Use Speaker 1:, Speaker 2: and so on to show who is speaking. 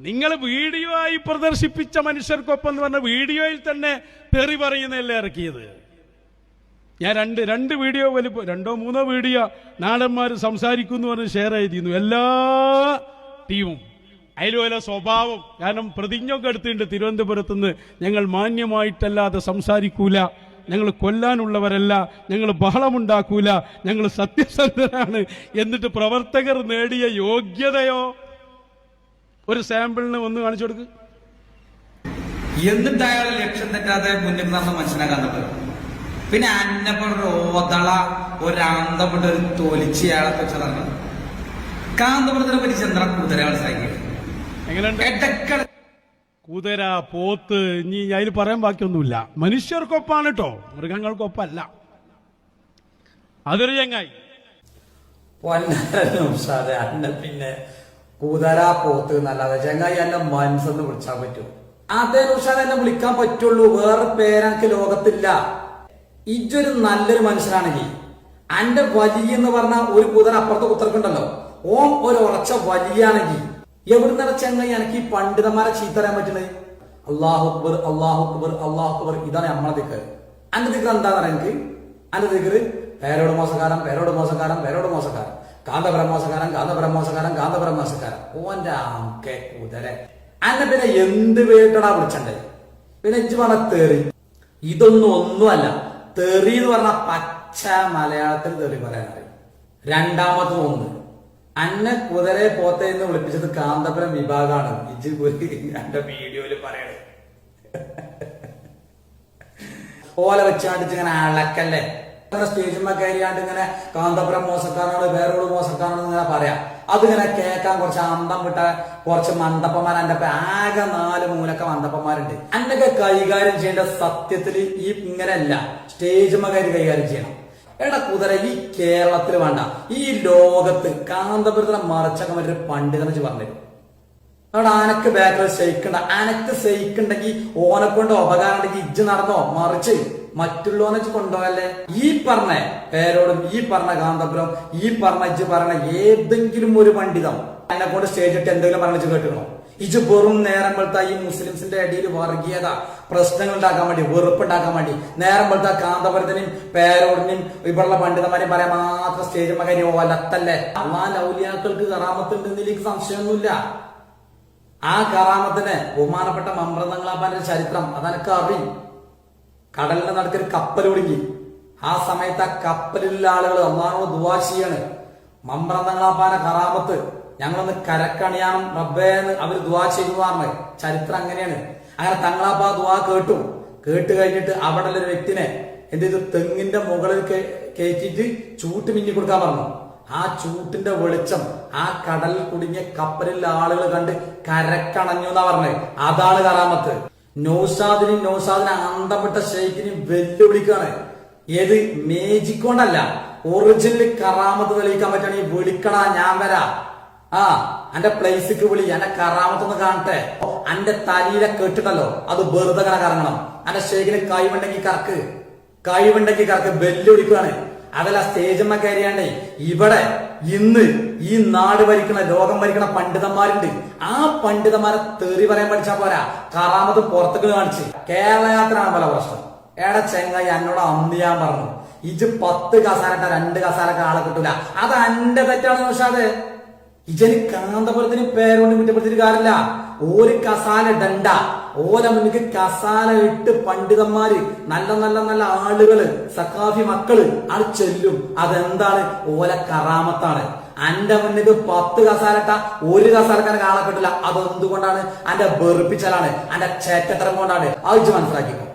Speaker 1: നിങ്ങൾ വീഡിയോ ആയി പ്രദർശിപ്പിച്ച മനുഷ്യർക്കൊപ്പം എന്ന് പറഞ്ഞ വീഡിയോയിൽ തന്നെ തെറി പറയുന്നതല്ലേ ഇറക്കിയത്? ഞാൻ രണ്ട് രണ്ട് വീഡിയോ വലിപ്പം രണ്ടോ മൂന്നോ വീഡിയോ നാടന്മാർ സംസാരിക്കുന്നു പറഞ്ഞ് ഷെയർ ചെയ്തിരുന്നു. എല്ലാ ടീമും. അതിലുപോലെ സ്വഭാവം. കാരണം പ്രതിജ്ഞയൊക്കെ എടുത്തിട്ടുണ്ട് തിരുവനന്തപുരത്ത് നിന്ന് ഞങ്ങൾ മാന്യമായിട്ടല്ലാതെ സംസാരിക്കൂല. ഞങ്ങൾ കൊല്ലാനുള്ളവരല്ല. ഞങ്ങൾ ബഹളമുണ്ടാക്കൂല. ഞങ്ങൾ സത്യസന്ധരാണ്. എന്നിട്ട് പ്രവർത്തകർ നേടിയ യോഗ്യതയോ ഒരു സാമ്പിളിന് ഒന്ന് കാണിച്ചു കൊടുക്ക്.
Speaker 2: എന്നിട്ട് അയാൾ ലക്ഷ്യം തെറ്റാതെ മുന്നിൽ നടന്ന മനസ്സിലാക്കാൻ പറ്റും പിന്നെ അന്നപ്പെട്ട ഒരു ഓതള ഒരാന്തപ്പെട്ട ഒരു തൊലിച്ച് അയാളെ വെച്ചതാണ് കാന്തപുരത്തിനെ പറ്റി ചന്ദ്ര കുതിര മനസ്സിലാക്കിയത്
Speaker 1: എങ്ങനെയുണ്ട്? കുതിര പോത്ത് ഇനി അതിൽ പറയാൻ ബാക്കിയൊന്നുമില്ല. മനുഷ്യർക്കൊപ്പാണ് കേട്ടോ മൃഗങ്ങൾക്കൊപ്പല്ല. അതൊരു ചങ്ങായി.
Speaker 3: പിന്നെ കൂതര പോത്ത് എന്നല്ലാതെ ചങ്ങായി എന്നെ മനസ്സെന്ന് വിളിച്ചാൻ പറ്റും. അതേ നിമിഷം എന്നെ വിളിക്കാൻ പറ്റുള്ളൂ വേറെ പേരെനിക്ക് ലോകത്തില്ല. ഇജൊരു നല്ലൊരു മനുഷ്യനാണെങ്കിൽ അന്റെ വലിയ എന്ന് പറഞ്ഞ ഒരു കുതിര അപ്പുറത്തെ കുത്തർക്കുണ്ടല്ലോ ഓം ഒരു ഉറച്ച വലിയാണെങ്കിൽ എവിടുന്ന ചെങ്ങായി എനിക്ക് ഈ പണ്ഡിതന്മാരെ ചീത്തരാൻ പറ്റുന്നത്? അള്ളാഹു അക്ബർ അള്ളാഹു അക്ബർ അള്ളാഹു അക്ബർ ഇതാണ് നമ്മളെ ദിക്കർ അന്റെ ദിക്കർ എന്താന്ന് പറയാൻ എനിക്ക് അന്റെ ദിക്കർ പേരോട് മോശക്കാരൻ പേരോട് മോശക്കാരൻ പേരോട് മോശക്കാരൻ. കാന്തപുരം മോശക്കാരൻ കാന്തപുരം മോശക്കാരൻ കാന്തപുരം മോശക്കാരൻ ഓന്റെ ആക്കെ കുതിര. അന്നെ പിന്നെ എന്ത് വേട്ടടാ വിളിച്ചണ്ടേ? പിന്നെ ഇജ്ജ് തെറി. ഇതൊന്നും ഒന്നുമല്ല. തെറി എന്ന് പറഞ്ഞ പച്ച മലയാളത്തിൽ തെറി പറയാനറിയും. രണ്ടാമത് ഒന്ന്. അന്നെ കുതിരയെ പോത്തെ എന്ന് വിളിപ്പിച്ചത് കാന്തപുരം വിഭാഗമാണ് ഇജ് കുരി എന്റെ വീഡിയോയിൽ പറയണേ. ഓല വെച്ചാണ്ടിച്ചിങ്ങനെ അളക്കല്ലേ സ്റ്റേജിന്മ കയറിയാണ്ട് ഇങ്ങനെ കാന്തപുരം മോശക്കാരനോട് വേറോട് മോശക്കാരനോട് ഇങ്ങനെ പറയാം. അതിങ്ങനെ കേൾക്കാൻ കുറച്ച് അന്തം വിട്ട കുറച്ച് മണ്ടപ്പന്മാർ എന്റെ ആകെ നാല് മൂലക്ക മണ്ടപ്പന്മാരുണ്ട്. എന്നൊക്കെ കൈകാര്യം ചെയ്യേണ്ട സത്യത്തിൽ ഈ ഇങ്ങനെയല്ല. സ്റ്റേജിന്മ കയറി കൈകാര്യം ചെയ്യണം. എടാ കുതിര ഈ കേരളത്തിൽ വേണ്ട. ഈ ലോകത്ത് കാന്തപുരത്തിനെ മറച്ചൊക്കെ മറ്റൊരു പണ്ഡിതനെ പറഞ്ഞിരുന്നു അവിടെ ആനക്ക് ബാക്കിൽ സഹിക്കണ്ട. ആനക്ക് സഹിക്കുണ്ടെങ്കിൽ ഓനെ കൊണ്ട് ഉപകാരം ഉണ്ടെങ്കിൽ ഇജ്ജ് നടന്നോ? മറിച്ച് മറ്റുള്ളവനെ കൊണ്ടോ കൊണ്ടുപോകല്ലേ? ഈ പറഞ്ഞ പേരോടും ഈ പറഞ്ഞ കാന്തപുരം ഈ പറഞ്ഞ ഇജ്ജ് പറഞ്ഞ ഏതെങ്കിലും ഒരു പണ്ഡിതം എന്നെ കൊണ്ട് സ്റ്റേജ് ഇട്ട് എന്തെങ്കിലും പറഞ്ഞു കേട്ടുക്കണോ ഇജ് വെറും നേരം വെളുത്ത ഈ മുസ്ലിംസിന്റെ ഇടയിൽ വർഗീയത പ്രശ്നങ്ങൾ ഉണ്ടാക്കാൻ വേണ്ടി വെറുപ്പുണ്ടാക്കാൻ വേണ്ടി. നേരം വെളുത്ത കാന്തപുരത്തിനും പേരോടിനും ഇവിടെയുള്ള പണ്ഡിതന്മാരെയും പറയാൻ മാത്രം സ്റ്റേജ് മകനെ ഓലത്തല്ലേ അള്ളാ ലൗലിയാക്കൾക്ക് കറാമത്തുണ്ടെന്നതിലേക്ക് സംശയമൊന്നുമില്ല. ആ കറാമത്തിന് ബഹുമാനപ്പെട്ട മമ്പ്രതങ്ങളാപ്പാന്റെ ചരിത്രം അതനക്ക് അറിയും കടലിന്റെ നടുക്കൊരു കപ്പൽ ഒടുങ്ങി. ആ സമയത്ത് ആ കപ്പലിലുള്ള ആളുകൾ അള്ളാഹോട് ദുവാ ചെയ്യാണ്. മമ്പ്രതങ്ങളാപ്പാന്റെ കറാമത്ത് ഞങ്ങളൊന്ന് കരക്കണിയാനും റബ്ബേന്ന് അവർ ദുവാ ചെയ്തു ചരിത്രം അങ്ങനെയാണ്. അങ്ങനെ തങ്ങളാപ്പ ദുവാ കേട്ടു. കേട്ട് കഴിഞ്ഞിട്ട് അവിടെ ഒരു വ്യക്തിനെ എന്ത് ചെയ്തു? തെങ്ങിന്റെ മുകളിൽ കയറ്റിയിട്ട് ചൂട്ട് മിഞ്ഞി കൊടുക്കാൻ പറഞ്ഞു. ആ ചൂട്ടിന്റെ വെളിച്ചം ആ കടലിൽ കുടുങ്ങിയ കപ്പലിലെ ആളുകൾ കണ്ട് കരക്കണഞ്ഞു എന്നാ പറഞ്ഞത് അതാണ് കറാമത്ത് നൗസാദിനും നൗഷാദിനെ അന്തപ്പെട്ട ഷെയ്ഖിനും വെല്ലുവിളിക്കാണ് ഏത്? മേജിക് കൊണ്ടല്ല. ഒറിജിനൽ കറാമത്ത് തെളിയിക്കാൻ പറ്റുകയാണെങ്കിൽ വിളിക്കണ ഞാൻ വരാ. ആ എന്റെ പ്ലേസിക്ക് വിളി. എന്റെ കറാമത്തൊന്ന് കാണട്ടെ. എന്റെ തലയിലെ കെട്ടിട്ടല്ലോ അത് വെറുതെ കറങ്ങണം. എന്റെ ഷെയ്ഖിന് കൈവുണ്ടെങ്കിൽ കറക്ക്. കഴിവുണ്ടെങ്കിൽ കറക്ക്. വെല്ലുവിളിക്കുകയാണ്. അതല്ല സ്റ്റേജമ്മ കയറിയാണ്ടേ ഇവിടെ ഇന്ന് ഈ നാട് ഭരിക്കണ ലോകം ഭരിക്കണ പണ്ഡിതന്മാരുണ്ട്. ആ പണ്ഡിതന്മാരെ തെറി പറയാൻ പഠിച്ചാ പോരാ. കറാമത്ത് പുറത്തേക്ക് കാണിച്ച്. കേരള യാത്രയാണ് പല പ്രശ്നം. ഏട ചെങ്ങായി എന്നോട് അന്ന് ഞാൻ പറഞ്ഞു. ഇജ് പത്ത് കസാലട്ട രണ്ട് കസാലൊക്കെ ആളെ കിട്ടൂല. അത് അന്റെ തെറ്റാണ് പക്ഷേ ഇജന് കാന്തപുരത്തിന് പേരുകൊണ്ട് കുറ്റപ്പെടുത്തിയിട്ട് കാര്യമില്ല. ഒരു കസാല ഇടണ്ട. ഓല മുന്നിക്ക് കസാല ഇട്ട് പണ്ഡിതന്മാര് നല്ല നല്ല നല്ല ആളുകൾ സക്കാഫി മക്കൾ അത് ചെല്ലും. അതെന്താണ്? ഓല കറാമത്താണ്. അന്റെ മുന്നിക്ക് പത്ത് കസാലട്ട ഒരു കസാലക്കാരൻ കാണപ്പെട്ടില്ല. അതെന്തുകൊണ്ടാണ്? അന്റെ വെറുപ്പിച്ചാലാണ്. അന്റെ ചേറ്റത്തരം കൊണ്ടാണ്. അത് മനസ്സിലാക്കിക്കോ.